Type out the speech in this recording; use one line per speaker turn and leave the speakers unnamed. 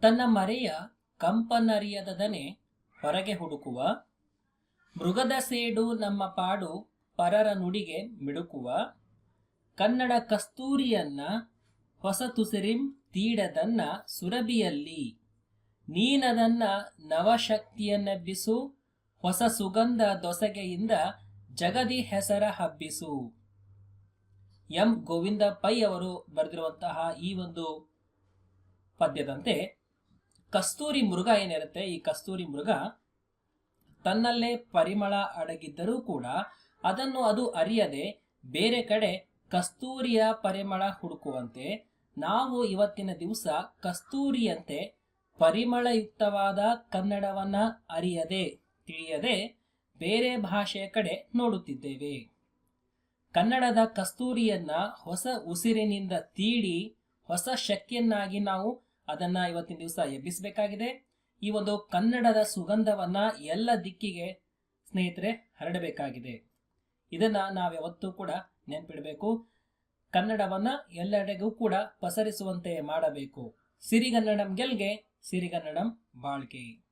ತನ್ನ ಮರೆಯ ಕಂಪನರಿಯದನೆ ಹೊರಗೆ ಹುಡುಕುವ, ಮೃಗದ ಸೇಡು ನಮ್ಮ ಪಾಡು ಪರರ ನುಡಿಗೆ ಮಿಡುಕುವ, ಕನ್ನಡ ಕಸ್ತೂರಿಯನ್ನ ಹೊಸ ತುಸಿರಿಂ ತೀಡದನ್ನ ಸುರಭಿಯಲ್ಲಿ, ನೀನದನ್ನ ನವಶಕ್ತಿಯನ್ನೆಬ್ಬಿಸು, ಹೊಸ ಸುಗಂಧ ದೊಸಗೆಯಿಂದ ಜಗದಿ ಹೆಸರ ಹಬ್ಬಿಸು. ಎಂ. ಗೋವಿಂದ ಪೈ ಅವರು ಬರೆದಿರುವಂತಹ ಈ ಒಂದು ಪದ್ಯದಂತೆ ಕಸ್ತೂರಿ ಮೃಗ ಏನಿರುತ್ತೆ? ಈ ಕಸ್ತೂರಿ ಮೃಗ ತನ್ನಲ್ಲೇ ಪರಿಮಳ ಅಡಗಿದ್ದರೂ ಕೂಡ ಅದನ್ನು ಅದು ಅರಿಯದೆ ಬೇರೆ ಕಡೆ ಕಸ್ತೂರಿಯ ಪರಿಮಳ ಹುಡುಕುವಂತೆ ನಾವು ಇವತ್ತಿನ ದಿವಸ ಕಸ್ತೂರಿಯಂತೆ ಪರಿಮಳಯುಕ್ತವಾದ ಕನ್ನಡವನ್ನ ಅರಿಯದೆ, ತಿಳಿಯದೆ ಬೇರೆ ಭಾಷೆಯ ಕಡೆ ನೋಡುತ್ತಿದ್ದೇವೆ. ಕನ್ನಡದ ಕಸ್ತೂರಿಯನ್ನ ಹೊಸ ಉಸಿರಿನಿಂದ ತೀಡಿ ಹೊಸ ಶಕ್ತಿಯನ್ನಾಗಿ ನಾವು ಅದನ್ನ ಇವತ್ತಿನ ದಿವಸ ಎಬ್ಬಿಸಬೇಕಾಗಿದೆ. ಈ ಒಂದು ಕನ್ನಡದ ಸುಗಂಧವನ್ನ ಎಲ್ಲ ದಿಕ್ಕಿಗೆ ಸ್ನೇಹಿತರೆ ಹರಡಬೇಕಾಗಿದೆ. ಇದನ್ನ ನಾವ್ಯಾವತ್ತೂ ಕೂಡ ನೆನ್ಪಿಡಬೇಕು. ಕನ್ನಡವನ್ನ ಎಲ್ಲೆಡೆಗೂ ಕೂಡ ಪಸರಿಸುವಂತೆ ಮಾಡಬೇಕು. ಸಿರಿಗನ್ನಡಂ ಗೆಲ್ಗೆ, ಸಿರಿಗನ್ನಡಂ ಬಾಳ್ಗೆ.